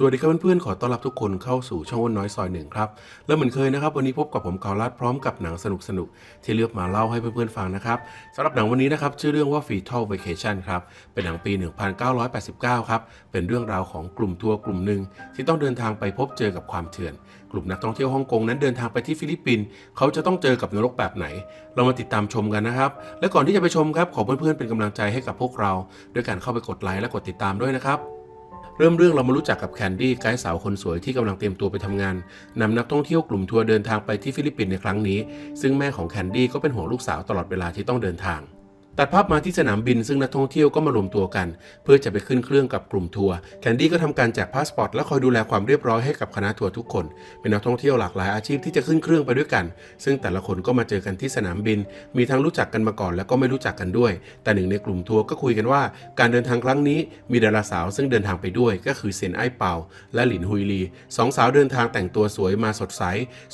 สวัสดีครับเพื่อนๆ ขอต้อนรับทุกคนเข้าสู่ช่องอ้นน้อยซอยหนึ่งครับ และเหมือนเคยนะครับ วันนี้พบกับผมกาลัดพร้อมกับหนังสนุกๆที่เลือกมาเล่าให้เพื่อนๆฟังนะครับสำหรับหนังวันนี้นะครับชื่อเรื่องว่า Fetal Vacation ครับ เป็นหนังปี 1989 ครับ เป็นเรื่องราวของกลุ่มทัวร์กลุ่มหนึ่งที่ต้องเดินทางไปพบเจอกับความเถื่อน กลุ่มนักท่องเที่ยวฮ่องกงนั้นเดินทางไปที่ฟิลิปปินส์เขาจะต้องเจอกับนรกแบบไหน เรามาติดตามชมกันนะครับและก่อนที่จะไปชมครับขอเพื่อนๆเป็นกำลังใจให้กับพวกเรา ด้วยการเข้าไปกดไลค์และกดติดตามด้วยนะครับ เริ่มเรื่องเรามารู้จักกับแคนดี้ไกด์สาวคนสวยที่กำลังเตรียมตัวไปทำงานนำนักท่องเที่ยวกลุ่มทัวร์เดินทางไปที่ฟิลิปปินส์ในครั้งนี้ ซึ่งแม่ของแคนดี้ก็เป็นห่วงลูกสาวตลอดเวลาที่ต้องเดินทาง ตัดภาพมาที่สนามบินซึ่งนักท่องเที่ยวก็มารวมตัวกัน เพื่อจะไปขึ้นเครื่องกับกลุ่มทัวร์แคนดี้ก็ทำการแจกพาสปอร์ตและคอยดูแลความเรียบร้อยให้กับคณะทัวร์ทุกคน เป็นนักท่องเที่ยวหลากหลายอาชีพที่จะขึ้นเครื่องไปด้วยกัน ซึ่งแต่ละคนก็มาเจอกันที่สนามบิน มีทั้งรู้จักกันมาก่อน แล้วก็ไม่รู้จักกันด้วย แต่หนึ่งในกลุ่มทัวร์ก็คุยกันว่า การเดินทางครั้งนี้มีดาราสาวซึ่งเดินทางไปด้วยก็คือเซยนไอ้เปาและหลินฮุยลีสองสาวเดินทางแต่งตัวสวยมาสดใส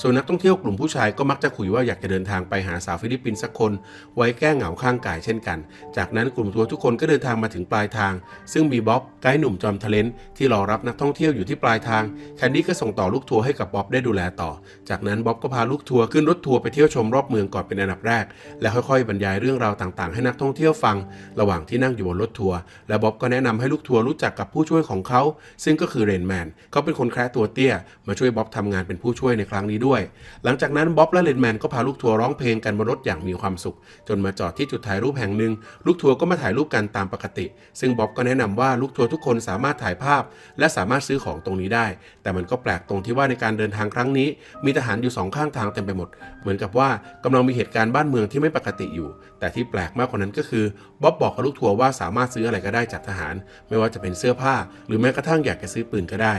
ส่วนนักท่องเที่ยวกลุ่มผู้ชายก็มักจะคุยว่าอยากจะเดินทางไปหาสาวฟิลิปปินส์สักคน ไว้แก้เหงาข้างกายเช่นกัน จากนั้นกลุ่มทัวร์ทุกคนก็เดินทางมาถึงปลายทาง ซึ่งมีบ๊อบไกด์หนุ่มจอมทะเลนที่รอรับนักท่องเที่ยวอยู่ที่ปลายทางแคนดี้ก็ส่งต่อลูกทัวร์ให้กับบ๊อบได้ดูแลต่อ จากนั้นบ๊อบก็พาลูกทัวร์ขึ้นรถทัวร์ไปเที่ยวชมรอบเมืองก่อนเป็นอันดับแรก และค่อยๆบรรยายเรื่องราวต่างๆ ให้นักท่องเที่ยวฟัง ระหว่างที่นั่งอยู่บนรถทัวร์และบ๊อบก็แนะนำให้ลูกทัวร์รู้จักกับผู้ช่วยของเขา ซึ่งก็คือเรนแมนเขาเป็นคนแคระตัวเตี้ย มาช่วยบ๊อบทำงานเป็นผู้ช่วยในครั้งนี้ด้วย หลังจากนั้นบ๊อบและเรนแมนก็พาลูกทัวร์ร้องเพลงกันบนรถอย่างมีความสุข จนมาจอดที่จุดถ่ายรูปแห่งหนึ่ง ลูกทัวร์ก็มาถ่ายรูปกันตามปกติ ซึ่งบ๊อบก็แนะนำว่าลูกทัวร์ทุกคนสามารถถ่ายภาพ และสามารถซื้อของตรงนี้ได้ แต่มันก็แปลกตรงที่ว่าในการเดินทางครั้งนี้ มีทหารอยู่สองข้างทางเต็มไปหมด เหมือนกับว่ากำลังมีเหตุการณ์บ้านเมืองที่ไม่ปกติอยู่ แต่ที่แปลกมากกว่านั้นก็คือบ๊อบบอกกับลูกทัวร์ว่าสามารถซื้ออะไรก็ได้จากทหาร ไม่ว่าจะเป็นเสื้อผ้า หรือแม้กระทั่งอยากจะซื้อปืนก็ได้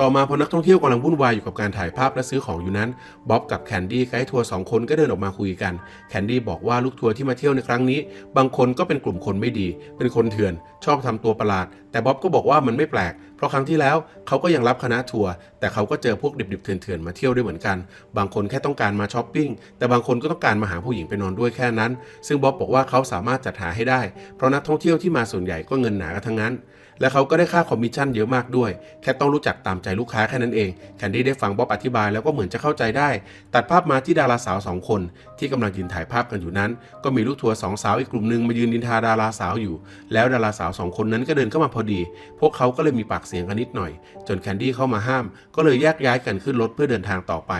ต่อมาพอนักท่องเที่ยวกำลังวุ่นวายอยู่กับการถ่ายภาพและซื้อของอยู่นั้นบ๊อบกับแคนดี้ไกด์ทัวร์สองคนก็เดินออกมาคุยกันแคนดี้บอกว่าลูกทัวร์ที่มาเที่ยวในครั้งนี้ บางคนก็เป็นกลุ่มคนไม่ดี เป็นคนเถื่อน ชอบทำตัวประหลาด แต่บ๊อบก็บอกว่ามันไม่แปลก เพราะครั้งที่แล้วเขาก็ยังรับคณะทัวร์แต่เขาก็เจอพวกดิบๆเถื่อนๆมาเที่ยวด้วยเหมือนกัน บางคนแค่ต้องการมาช้อปปิ้งแต่บางคนก็ต้องการมาหาผู้หญิงไปนอนด้วยแค่นั้น ซึ่งบ๊อบบอกว่าเขาสามารถจัดหาให้ได้ เพราะนักท่องเที่ยวที่มาส่วนใหญ่ก็เงินหนากันทั้งนั้น และเขาก็ได้ค่าคอมมิชชั่นเยอะมากด้วย แค่ต้องรู้จักตามใจลูกค้าแค่นั้นเองแคนดี้ได้ฟังบ๊อบอธิบายแล้วก็เหมือนจะเข้าใจได้ ตัดภาพมาที่ดาราสาวสองคน ที่กำลังยืนถ่ายภาพกันอยู่นั้น ก็มีลูกทัวร์สองสาวอีกกลุ่มหนึ่งมายืนนินทาดาราสาวอยู่ แล้วดาราสาวสองคนนั้นก็เดินเข้ามาพอดี พวกเขาก็เลยมีปากเสียงกันนิดหน่อย จนแคนดี้เข้ามาห้าม ก็เลยแยกย้ายกันขึ้นรถเพื่อเดินทางต่อไป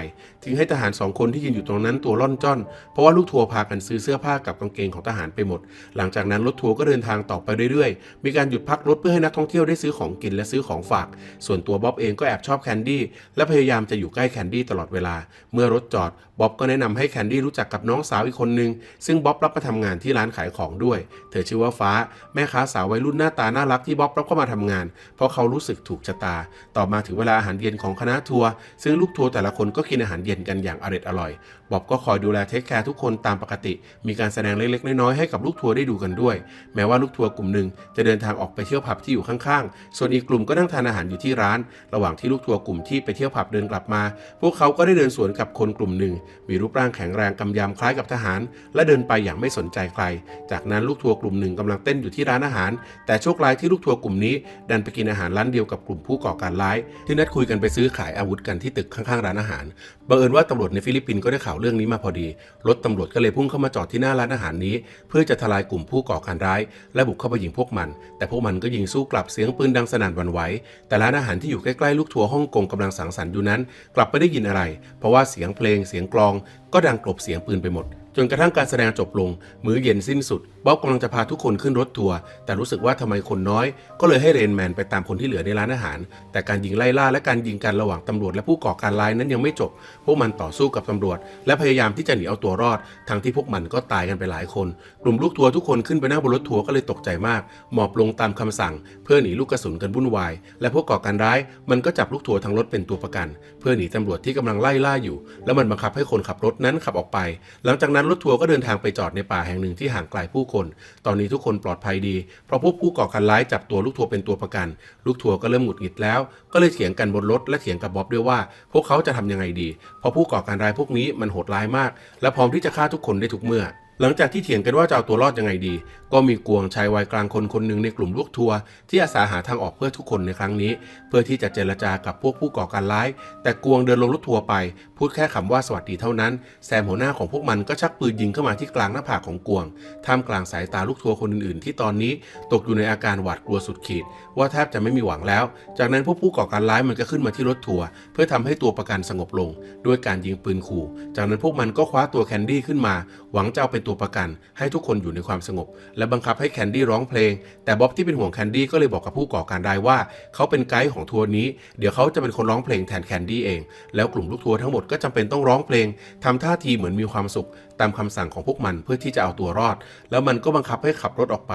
ทิ้งให้ทหารสองคนที่ยืนอยู่ตรงนั้นตัวร่อนจ้อน เพราะว่าลูกทัวร์พากันซื้อเสื้อผ้ากับกางเกงของทหารไปหมด หลังจากนั้นรถทัวร์ก็เดินทางต่อไปเรื่อยๆ มีการหยุดพักรถเพื่อให้นักท่องเที่ยวได้ซื้อของกินและซื้อของฝาก ส่วนตัวบ๊อบเองก็แอบชอบแคนดี้และพยายามจะอยู่ใกล้แคนดี้ตลอดเวลา เมื่อรถจอดบ๊อบก็แนะนำให้แคนดี้รู้จักกับน้องสาวอีกคนนึง ซึ่งบ๊อบรับมาทำงานที่ร้านขายของด้วย เธอชื่อว่าฟ้า แม่ค้าสาววัยรุ่นหน้าตาน่ารักที่บ๊อบรับเข้ามาทำงาน เพราะเขารู้สึกถูกชะตา ต่อมาถึงเวลาอาหารเย็นของคณะทัวร์ซึ่งลูกทัวร์แต่ละคนก็กินอาหารเย็นกันอย่างอร็ดอร่อย บ๊อบก็คอยดูแลเทคแคร์ทุกคนตามปกติ มีการแสดงเล็ก ๆ น้อย ๆ ให้กับลูกทัวร์ได้ดูกันด้วย แม้ว่าลูกทัวร์กลุ่มหนึ่งจะเดินทางออกไปเที่ยวผับที่อยู่ข้างๆ ส่วนอีกกลุ่มก็นั่งทานอาหารอยู่ที่ร้าน ระหว่างที่ลูกทัวร์กลุ่มที่ไปเที่ยวผับเดินกลับมา พวกเขาก็ได้เดินสวนกับคนกลุ่มหนึ่ง มีรูปร่างแข็งแรงกำยำคล้ายกับทหาร และเดินไปอย่างไม่สนใจใคร จากนั้นลูกทัวร์กลุ่มหนึ่งกำลังเต้นอยู่ที่ร้านอาหาร แต่โชคร้ายที่ลูกทัวร์กลุ่มนี้ดันไปกินอาหารร้านเดียวกับกลุ่มผู้ก่อการร้าย ที่นัดคุยกันไปซื้อขายอาวุธกันที่ตึกข้างๆร้านอาหารบังเอิญว่าตำรวจในฟิลิปปินส์ก็ได้ข่าวเรื่องนี้มาพอดี รถตำรวจก็เลยพุ่งเข้ามาจอดที่หน้าร้านอาหารนี้ เพื่อจะทลายกลุ่มผู้ก่อการร้าย และบุกเข้าไปยิงพวกมัน แต่พวกมันก็ยิงสู้กลับเสียงปืนดังสนั่นวันไหวแต่ร้านอาหารที่อยู่ใกล้ๆลูกทัวร์ฮ่องกงกำลังสังสรรค์อยู่นั้น กลับไม่ได้ยินอะไร เพราะว่าเสียงเพลงเสียงกลองก็ดังกลบเสียงปืนไปหมด จนกระทั่งการแสดงจบลง มื้อเย็นสิ้นสุด บ๊อบกำลังจะพาทุกคนขึ้นรถทัวร์แต่รู้สึกว่าทำไมคนน้อย ก็เลยให้เรนแมนไปตามคนที่เหลือในร้านอาหาร แต่การยิงไล่ล่าและการยิงกันระหว่างตำรวจและผู้ก่อการร้ายนั้นยังไม่จบ พวกมันต่อสู้กับตำรวจ และพยายามที่จะหนีเอาตัวรอด ทั้งที่พวกมันก็ตายกันไปหลายคน กลุ่มลูกทัวร์ทุกคนขึ้นไปนั่งบนรถทัวร์ก็เลยตกใจมาก หมอบลงตามคำสั่ง เพื่อหนีลูกกระสุนกันวุ่นวาย และพวกก่อการร้ายมันก็จับลูกทัวร์ทั้งรถเป็นตัวประกัน เพื่อหนีตำรวจที่กำลังไล่ล่าอยู่ แล้วมันบังคับให้คนขับรถนั้นขับออกไป หลังจากนั้นรถทัวร์ก็เดินทางไปจอดในป่าแห่งหนึ่งที่ห่างไกลผู้คน ตอนนี้ทุกคนปลอดภัยดี เพราะพวกผู้ก่อการร้ายจับตัวลูกทัวร์เป็นตัวประกัน ลูกทัวร์ก็เริ่มหงุดหงิดแล้ว ก็เลยเถียงกันบนรถและเถียงกับบ๊อบด้วยว่า พวกเขาจะทำยังไงดี เพราะผู้ก่อการร้ายพวกนี้มันโหดร้ายมาก และพร้อมที่จะฆ่าทุกคนได้ทุกเมื่อหลังจากที่เถียงกันว่าจะเอาตัวรอดยังไงดี ก็มีกวงชายวัยกลางคนคนหนึ่งในกลุ่มลูกทัวร์ที่อาสาหาทางออกเพื่อทุกคนในครั้งนี้ เพื่อที่จะเจรจากับพวกผู้ก่อการร้าย แต่กวงเดินลงรถทัวร์ไป พูดแค่คำว่าสวัสดีเท่านั้น แซมหัวหน้าของพวกมันก็ชักปืนยิงเข้ามาที่กลางหน้าผากของกวง ท่ามกลางสายตาลูกทัวร์คนอื่นๆ ที่ตอนนี้ตกอยู่ในอาการหวาดกลัวสุดขีด ว่าแทบจะไม่มีหวังแล้ว จากนั้นพวกผู้ก่อการร้ายมันก็ขึ้นมาที่รถทัวร์เพื่อทำให้ตัวประกันสงบลง ด้วยการยิงปืนขู่ จากนั้นพวกมันก็คว้าตัวแคนดี้ขึ้นมา หวังจะเอาเป็นตัวประกัน ให้ทุกคนอยู่ในความสงบ และบังคับให้แคนดี้ร้องเพลง แต่บ๊อบที่เป็นห่วงแคนดี้ก็เลยบอกกับผู้ก่อการร้ายว่า เขาเป็นไกด์ของทัวร์นี้ เดี๋ยวเขาจะเป็นคนร้องเพลงแทนแคนดี้เอง แล้วกลุ่มลูกทัวร์ทั้งหมดก็จำเป็นต้องร้องเพลงทำท่าทีเหมือนมีความสุข ตามคำสั่งของพวกมันเพื่อที่จะเอาตัวรอด แล้วมันก็บังคับให้ขับรถออกไป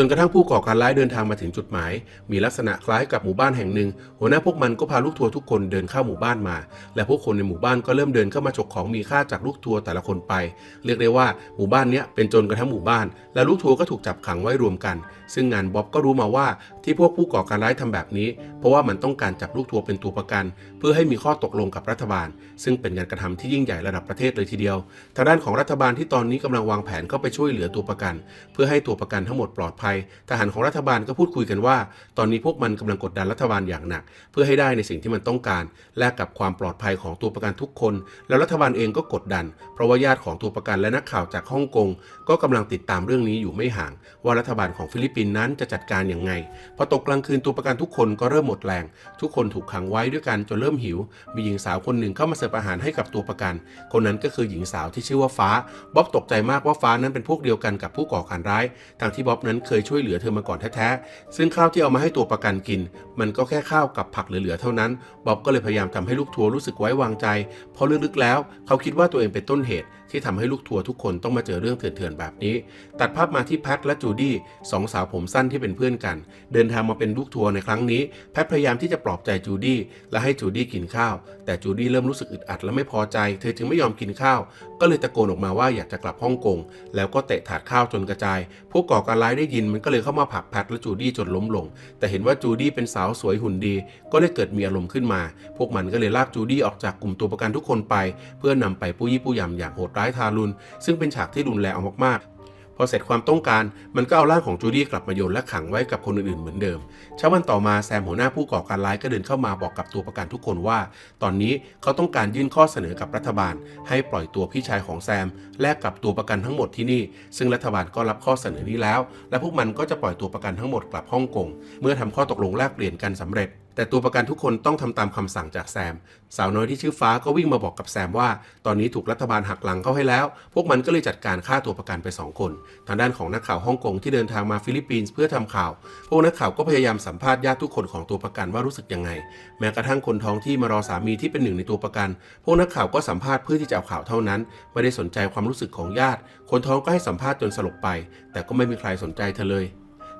จนกระทั่งผู้ก่อการร้ายเดินทางมาถึงจุดหมาย มีลักษณะคล้ายกับหมู่บ้านแห่งหนึ่ง หัวหน้าพวกมันก็พาลูกทัวร์ทุกคนเดินเข้าหมู่บ้านมา และพวกคนในหมู่บ้านก็เริ่มเดินเข้ามาฉกของมีค่าจากลูกทัวร์แต่ละคนไป เรียกได้ว่าหมู่บ้านเนี้ยเป็นจรกันทั้งหมู่บ้าน และลูกทัวร์ก็ถูกจับขังไว้รวมกัน ซึ่งงานบ๊อบก็รู้มาว่าที่พวกผู้ก่อการร้ายทำแบบนี้ เพราะว่ามันต้องการจับลูกทัวร์เป็นตัวประกัน เพื่อให้มีข้อตกลงกับรัฐบาล ซึ่งเป็นการกระทำที่ยิ่งใหญ่ระดับประเทศเลยทีเดียว ทางด้านของรัฐบาลที่ตอนนี้กำลังวางแผนเข้าไปช่วยเหลือตัวประกัน เพื่อให้ตัวประกันทั้งหมดปลอดภัยทหารของรัฐบาลก็พูดคุยกันว่า ตอนนี้พวกมันกำลังกดดันรัฐบาลอย่างหนัก เพื่อให้ได้ในสิ่งที่มันต้องการ แลกกับความปลอดภัยของตัวประกันทุกคน แล้วรัฐบาลเองก็กดดัน เพราะว่าญาติของตัวประกันและนักข่าวจากฮ่องกงก็กำลังติดตามเรื่องนี้อยู่ไม่ห่าง ว่ารัฐบาลของฟิลิปปินส์นั้นจะจัดการอย่างไงพอตกกลางคืนตัวประกันทุกคนก็เริ่มหมดแรง ทุกคนถูกขังไว้ด้วยกันจนเริ่มหิว มีหญิงสาวคนหนึ่งเข้ามาเสิร์ฟอาหารให้กับตัวประกัน คนนั้นก็คือหญิงสาวที่ชื่อว่าฟ้าบ๊อบตกใจมากว่าฟ้านั้นเป็นพวกเดียวกันกับผู้ก่อการร้ายทางที่บ๊อบนั้นเคยช่วยเหลือเธอมาก่อนแท้ๆ ซึ่งข้าวที่เอามาให้ตัวประกันกิน มันก็แค่ข้าวกับผักเหลือๆเท่านั้น บ๊อบก็เลยพยายามทำให้ลูกทัวร์รู้สึกไว้วางใจ เพราะลึกๆแล้ว เขาคิดว่าตัวเองเป็นต้นเหตุ ที่ทำให้ลูกทัวร์ทุกคนต้องมาเจอเรื่องเถื่อนๆแบบนี้ ตัดภาพมาที่แพทและจูดี้สองสาวผมสั้นที่เป็นเพื่อนกัน เดินทางมาเป็นลูกทัวร์ในครั้งนี้ แพทพยายามที่จะปลอบใจจูดี้และให้จูดี้กินข้าว แต่จูดี้เริ่มรู้สึกอึดอัดและไม่พอใจ เธอจึงไม่ยอมกินข้าว ก็เลยตะโกนออกมาว่าอยากจะกลับฮ่องกง แล้วก็เตะถาดข้าวจนกระจาย พวกก่อการร้ายได้ยินมันก็เลยเข้ามาผลักแพทและจูดี้จนล้มลง แต่เห็นว่าจูดี้เป็นสาวสวยหุ่นดี ก็เลยเกิดมีอารมณ์ขึ้นมา พวกมันก็เลยลากจูดี้ออกจากกลุ่มตัวประกันทุกคนไป เพื่อนำไปปู้ยี่ปู้ยำอย่างโหดร้ายทารุณซึ่งเป็นฉากที่รุนแรงเอามากๆ พอเสร็จความต้องการมันก็เอาร่างของจูดี้กลับมาโยนและขังไว้กับคนอื่นๆเหมือนเดิมเช้าวันต่อมาแซมหัวหน้าผู้ก่อการร้ายก็เดินเข้ามาบอกกับตัวประกันทุกคนว่า ตอนนี้เขาต้องการยื่นข้อเสนอกับรัฐบาล ให้ปล่อยตัวพี่ชายของแซมแลกกับตัวประกันทั้งหมดที่นี่ ซึ่งรัฐบาลก็รับข้อเสนอนี้แล้ว และพวกมันก็จะปล่อยตัวประกันทั้งหมดกลับฮ่องกงเมื่อทำข้อตกลงแลกเปลี่ยนกันสำเร็จ แต่ตัวประกันทุกคนต้องทำตามคำสั่งจากแซม สาวน้อยที่ชื่อฟ้าก็วิ่งมาบอกกับแซมว่า ตอนนี้ถูกรัฐบาลหักหลังเข้าให้แล้ว พวกมันก็เลยจัดการฆ่าตัวประกันไป 2 คน ทางด้านของนักข่าวฮ่องกงที่เดินทางมาฟิลิปปินส์เพื่อทำข่าว พวกนักข่าวก็พยายามสัมภาษณ์ญาติทุกคนของตัวประกันว่ารู้สึกยังไง แม้กระทั่งคนท้องที่มารอสามีที่เป็นหนึ่งในตัวประกัน พวกนักข่าวก็สัมภาษณ์เพื่อที่จะเอาข่าวเท่านั้น ไม่ได้สนใจความรู้สึกของญาติ คนท้องก็ให้สัมภาษณ์จนสลบไป แต่ก็ไม่มีใครสนใจเธอเลย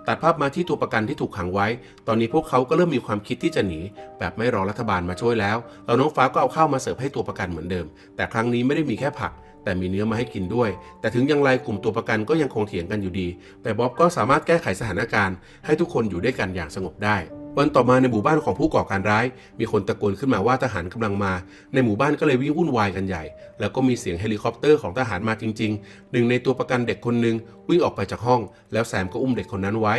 ตัดภาพมาที่ตัวประกันที่ถูกขังไว้ ตอนนี้พวกเขาก็เริ่มมีความคิดที่จะหนี แบบไม่รอรัฐบาลมาช่วยแล้วแล้วน้องฟ้าก็เอาข้าวมาเสิร์ฟให้ตัวประกันเหมือนเดิม แต่ครั้งนี้ไม่ได้มีแค่ผัก แต่มีเนื้อมาให้กินด้วย แต่ถึงอย่างไรกลุ่มตัวประกันก็ยังคงเถียงกันอยู่ดี แต่บ๊อบก็สามารถแก้ไขสถานการณ์ ให้ทุกคนอยู่ด้วยกันอย่างสงบได้ วันต่อมาในหมู่บ้านของผู้ก่อการร้าย มีคนตะโกนขึ้นมาว่าทหารกำลังมา ในหมู่บ้านก็เลยวิ่งวุ่นวายกันใหญ่ แล้วก็มีเสียงเฮลิคอปเตอร์ของทหารมาจริงๆหนึ่งในตัวประกันเด็กคนหนึ่งวิ่งออกไปจากห้อง แล้วแซมก็อุ้มเด็กคนนั้นไว้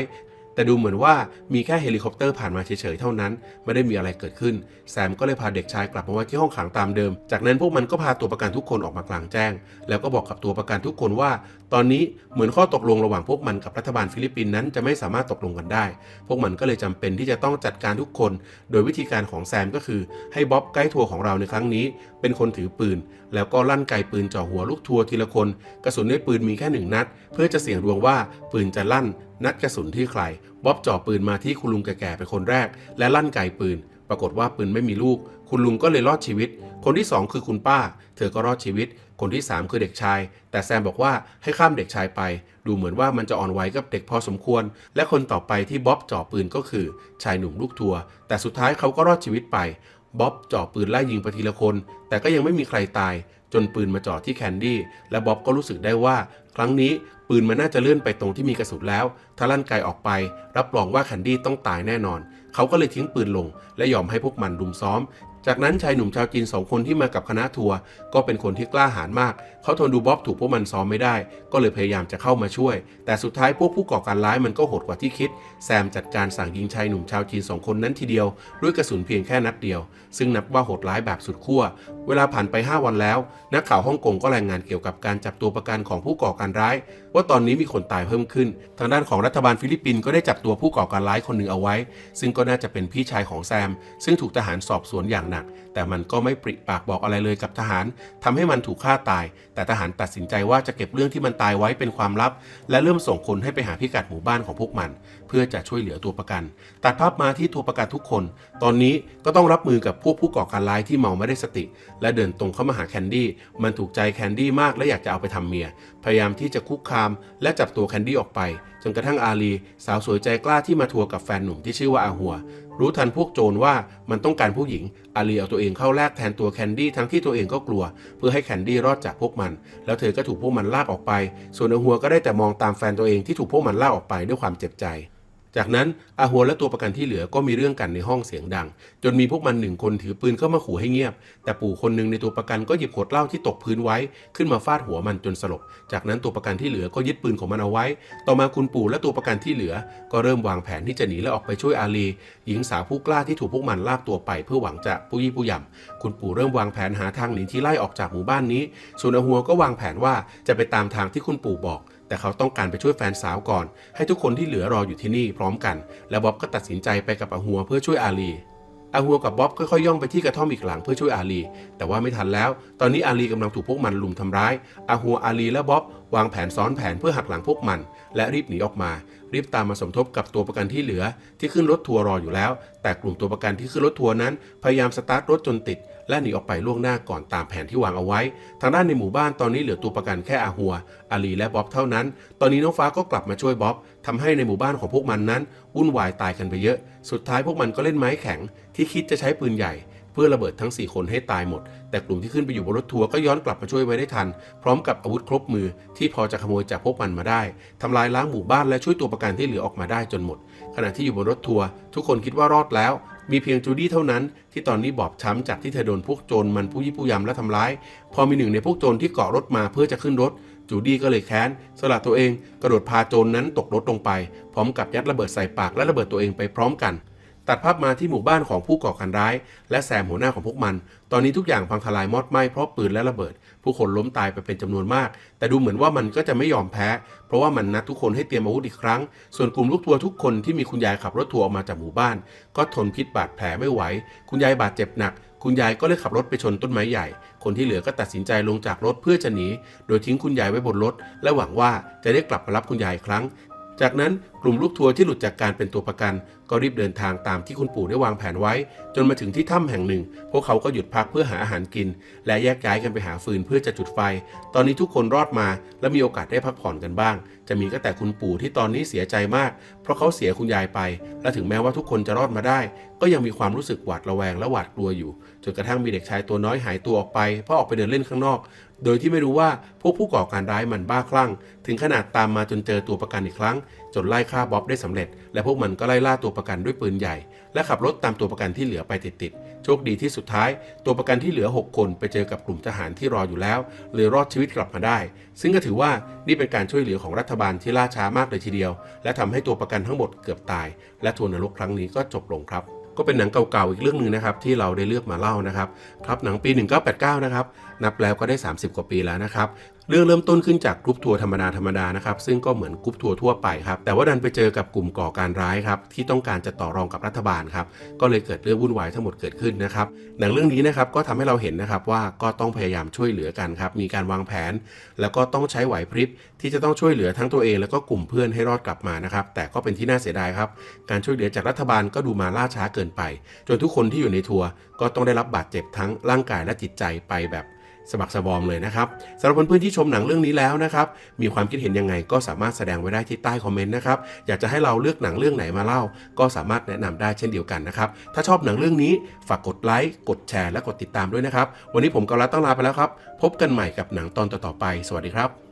แต่ดูเหมือนว่ามีแค่เฮลิคอปเตอร์ผ่านมาเฉยๆเท่านั้น ไม่ได้มีอะไรเกิดขึ้น แซมก็เลยพาเด็กชายกลับมาไว้ที่ห้องขังตามเดิม จากนั้นพวกมันก็พาตัวประกันทุกคนออกมากลางแจ้ง แล้วก็บอกกับตัวประกันทุกคนว่า ตอนนี้เหมือนข้อตกลงระหว่างพวกมันกับรัฐบาลฟิลิปปินส์นั้นจะไม่สามารถตกลงกันได้ พวกมันก็เลยจำเป็นที่จะต้องจัดการทุกคน โดยวิธีการของแซมก็คือให้บ๊อบไกด์ทัวร์ของเราในครั้งนี้ เป็นคนถือปืน แล้วก็ลั่นไกปืนจ่อหัวลูกทัวร์ทีละคน กระสุนในปืนมีแค่หนึ่งนัด เพื่อจะเสี่ยงดวงว่าปืนจะลั่น นัดกระสุนที่ใคร บ๊อบจ่อปืนมาที่คุณลุงแก่ๆเป็นคนแรก และลั่นไกปืน ปรากฏว่าปืนไม่มีลูก คุณลุงก็เลยรอดชีวิต คนที่สองคือคุณป้า เธอก็รอดชีวิต คนที่สามคือเด็กชาย แต่แซมบอกว่าให้ข้ามเด็กชายไป ดูเหมือนว่ามันจะอ่อนไหวกับเด็กพอสมควร และคนต่อไปที่บ๊อบจ่อปืนก็คือ ชายหนุ่มลูกทัวร์แต่สุดท้ายเขาก็รอดชีวิตไปบ๊อบจ่อปืนไล่ยิงไปทีละคน แต่ก็ยังไม่มีใครตาย จนปืนมาจ่อที่แคนดี้และบ๊อบก็รู้สึกได้ว่า ครั้งนี้ ปืนมันน่าจะเลื่อนไปตรงที่มีกระสุนแล้ว ถ้าลั่นไกออกไป รับรองว่าแคนดี้ต้องตายแน่นอน เขาก็เลยทิ้งปืนลง และยอมให้พวกมันรุมซ้อมจจากนั้นชายหนุ่มชาวจีนสองคนที่มากับคณะทัวร์ก็เป็นคนที่กล้าหาญมาก เขาทนดูบ๊อบถูกพวกมันซ้อมไม่ได้ ก็เลยพยายามจะเข้ามาช่วย แต่สุดท้ายพวกผู้ก่อการร้ายมันก็โหดกว่าที่คิด แซมจัดการสั่งยิงชายหนุ่มชาวจีนสองคนนั้นทีเดียว ด้วยกระสุนเพียงแค่นัดเดียว ซึ่งนับว่าโหดร้ายแบบสุดขั้ว เวลาผ่านไป 5 วันแล้ว นักข่าวฮ่องกงก็รายงานเกี่ยวกับการจับตัวประกันของผู้ก่อการร้าย ว่าตอนนี้มีคนตายเพิ่มขึ้น ทางด้านของรัฐบาลฟิลิปปินส์ก็ได้จับตัวผู้ก่อการร้ายคนหนึ่งเอาไว้ ซึ่งก็น่าจะเป็นพี่ชายของแซม ซึ่งถูกทหารสอบสวนอย่างหนัก แต่มันก็ไม่ปริปากบอกอะไรเลยกับทหารทำให้มันถูกฆ่าตาย แต่ทหารตัดสินใจว่าจะเก็บเรื่องที่มันตายไว้เป็นความลับ และเริ่มส่งคนให้ไปหาพิกัดหมู่บ้านของพวกมัน เพื่อจะช่วยเหลือตัวประกัน ตัดภาพมาที่ตัวประกันทุกคน ตอนนี้ก็ต้องรับมือกับพวกผู้ก่อการร้ายที่เมาไม่ได้สติ และเดินตรงเข้ามาหาแคนดี้มันถูกใจแคนดี้มากและอยากจะเอาไปทำเมีย พยายามที่จะคุกคาม และจับตัวแคนดี้ออกไปจนกระทั่งอาลี สาวสวยใจกล้าที่มาทัวร์กับแฟนหนุ่มที่ชื่อว่าอาหัว รู้ทันพวกโจรว่ามันต้องการผู้หญิง อาลีเอาตัวเองเข้าแลกแทนตัวแคนดี้ทั้งที่ตัวเองก็กลัว เพื่อให้แคนดี้รอดจากพวกมัน แล้วเธอก็ถูกพวกมันลากออกไป ส่วนอหัวก็ได้แต่มองตามแฟนตัวเองที่ถูกพวกมันลากออกไปด้วยความเจ็บใจ จากนั้นอาหัวและตัวประกันที่เหลือก็มีเรื่องกันในห้องเสียงดัง จนมีพวกมันหนึ่งคนถือปืนเข้ามาขู่ให้เงียบ แต่ปู่คนหนึ่งในตัวประกันก็หยิบขวดเหล้าที่ตกพื้นไว้ ขึ้นมาฟาดหัวมันจนสลบ จากนั้นตัวประกันที่เหลือก็ยึดปืนของมันเอาไว้ ต่อมาคุณปู่และตัวประกันที่เหลือ ก็เริ่มวางแผนที่จะหนีและออกไปช่วยอาลีหญิงสาวผู้กล้าที่ถูกพวกมันลากตัวไป เพื่อหวังจะผู้ยี่ผู้ยำคุณปู่เริ่มวางแผนหาทางหนีที่ไล่ออกจากหมู่บ้านนี้ส่วนอาหัวก็วางแผนว่าจะไปตามทางที่คุณปู่บอก แต่เขาต้องการไปช่วยแฟนสาวก่อน ให้ทุกคนที่เหลือรออยู่ที่นี่พร้อมกัน และบ๊อบก็ตัดสินใจไปกับอาหัวเพื่อช่วยอาลีอาหัวกับบ๊อบค่อยๆย่องไปที่กระท่อมอีกหลังเพื่อช่วยอาลี แต่ว่าไม่ทันแล้ว ตอนนี้อาลีกำลังถูกพวกมันลุมทำร้ายอาหัวอาลีและบ๊อบวางแผนซ้อนแผนเพื่อหักหลังพวกมัน และรีบหนีออกมา รีบตามมาสมทบกับตัวประกันที่เหลือ ที่ขึ้นรถทัวร์รออยู่แล้ว แต่กลุ่มตัวประกันที่ขึ้นรถทัวร์นั้น พยายามสตาร์ทรถจนติด และหนีออกไปล่วงหน้าก่อนตามแผนที่วางเอาไว้ ทางด้านในหมู่บ้านตอนนี้เหลือตัวประกันแค่อาหัว อาลีและบ๊อบเท่านั้น ตอนนี้น้องฟ้าก็กลับมาช่วยบ๊อบทำให้ในหมู่บ้านของพวกมันนั้นวุ่นวายตายกันไปเยอะ สุดท้ายพวกมันก็เล่นไม้แข็ง ที่คิดจะใช้ปืนใหญ่ เพื่อระเบิดทั้ง 4 คนให้ตายหมด แต่กลุ่มที่ขึ้นไปอยู่บนรถทัวร์ก็ย้อนกลับมาช่วยไว้ได้ทัน พร้อมกับอาวุธครบมือที่พอจะขโมยจากพวกมันมาได้ทำลายล้างหมู่บ้านและช่วยตัวประกันที่เหลือออกมาได้จนหมด ขณะที่อยู่บนรถทัวร์ทุกคนคิดว่ารอดแล้ว มีเพียงจูดี้เท่านั้น ที่ตอนนี้บอบช้ำจากที่เธอโดนพวกโจรมันผู้ยี่ผู้ยำและทำร้าย พอมีหนึ่งในพวกโจรที่เกาะรถมาเพื่อจะขึ้นรถ จูดี้ก็เลยแค้น สละตัวเองกระโดดพาโจรนนั้นตกรถลงไป พร้อมกับยัดระเบิดใส่ปากและระเบิดตัวเองไปพร้อมกัน ตัดภาพมาที่หมู่บ้านของผู้ก่อการร้าย และแซมหัวหน้าของพวกมัน ตอนนี้ทุกอย่างพังทลายมอดไหม้เพราะปืนและระเบิด ผู้คนล้มตายไปเป็นจำนวนมาก แต่ดูเหมือนว่ามันก็จะไม่ยอมแพ้ เพราะว่ามันนัดทุกคนให้เตรียมอาวุธอีกครั้ง ส่วนกลุ่มลูกทัวร์ทุกคนที่มีคุณยายขับรถทัวร์ออกมาจากหมู่บ้าน ก็ทนพิษบาดแผลไม่ไหว คุณยายบาดเจ็บหนัก คุณยายก็เลยขับรถไปชนต้นไม้ใหญ่ คนที่เหลือก็ตัดสินใจลงจากรถเพื่อจะหนี โดยทิ้งคุณยายไว้บนรถ และหวังว่าจะได้กลับมารับคุณยายอีกครั้ง จากนั้นกลุ่มลูกทัวร์ที่หลุดจากการเป็นตัวประกัน ก็รีบเดินทางตามที่คุณปู่ได้วางแผนไว้ จนมาถึงที่ถ้ำแห่งหนึ่ง พวกเขาก็หยุดพักเพื่อหาอาหารกิน และแยกย้ายกันไปหาฟืนเพื่อจะจุดไฟ ตอนนี้ทุกคนรอดมา และมีโอกาสได้พักผ่อนกันบ้าง จะมีก็แต่คุณปู่ที่ตอนนี้เสียใจมาก เพราะเขาเสียคุณยายไป และถึงแม้ว่าทุกคนจะรอดมาได้ ก็ยังมีความรู้สึกหวาดระแวงและหวาดกลัวอยู่จนกระทั่งมีเด็กชายตัวน้อยหายตัวออกไปเพราะออกไปเดินเล่นข้างนอก โดยที่ไม่รู้ว่าพวกผู้ก่อการร้ายมันบ้าคลั่ง ถึงขนาดตามมาจนเจอตัวประกันอีกครั้ง จนไล่ฆ่าบ๊อบได้สำเร็จ และพวกมันก็ไล่ล่าตัวประกันด้วยปืนใหญ่ และขับรถตามตัวประกันที่เหลือไปติดๆ โชคดีที่สุดท้าย ตัวประกันที่เหลือ 6 คนไปเจอกับกลุ่มทหารที่รออยู่แล้วเลยรอดชีวิตกลับมาได้ ซึ่งก็ถือว่านี่เป็นการช่วยเหลือของรัฐบาลที่ล่าช้ามากเลยทีเดียว และทำให้ตัวประกันทั้งหมดเกือบตาย และทัวร์นรกครั้งนี้ก็จบลงครับก็เป็นหนังเก่าๆอีกเรื่องหนึ่งนะครับที่เราได้เลือกมาเล่านะครับครับหนังปี 1989 นะครับนับแล้วก็ได้ 30 กว่าปีแล้วนะครับ เรื่องเริ่มต้นขึ้นจากกรุ๊ปทัวร์ธรรมดาธรรมดานะครับ ซึ่งก็เหมือนกรุ๊ปทัวร์ทั่วไปครับ แต่ว่าดันไปเจอกับกลุ่มก่อการร้ายครับที่ต้องการจะต่อรองกับรัฐบาลครับ ก็เลยเกิดเรื่องวุ่นวายทั้งหมดเกิดขึ้นนะครับ หนังเรื่องนี้นะครับก็ทำให้เราเห็นนะครับว่าก็ต้องพยายามช่วยเหลือกันครับ มีการวางแผน แล้วก็ต้องใช้ไหวพริบที่จะต้องช่วยเหลือทั้งตัวเอง แล้วก็กลุ่มเพื่อนให้รอดกลับมานะครับ แต่ก็เป็นที่น่าเสียดายครับ การช่วยเหลือจากรัฐบาลก็ดูมาล่าช้าเกินไป จนทุกคนที่อยู่ในทัวร์ก็ต้องได้รับบาดเจ็บทั้งร่างกายและจิตใจไปแบบ สมัครสบอมเลยนะครับสำหรับเพื่อนๆที่ชมหนังเรื่องนี้แล้วนะครับ มีความคิดเห็นยังไงก็สามารถแสดงไว้ได้ที่ใต้คอมเมนต์นะครับ อยากจะให้เราเลือกหนังเรื่องไหนมาเล่า ก็สามารถแนะนำได้เช่นเดียวกันนะครับ ถ้าชอบหนังเรื่องนี้ฝากกดไลค์ กดแชร์ และกดติดตามด้วยนะครับ วันนี้ผมกอลัดต้องลาไปแล้วครับ พบกันใหม่กับหนังตอนต่อๆไป สวัสดีครับ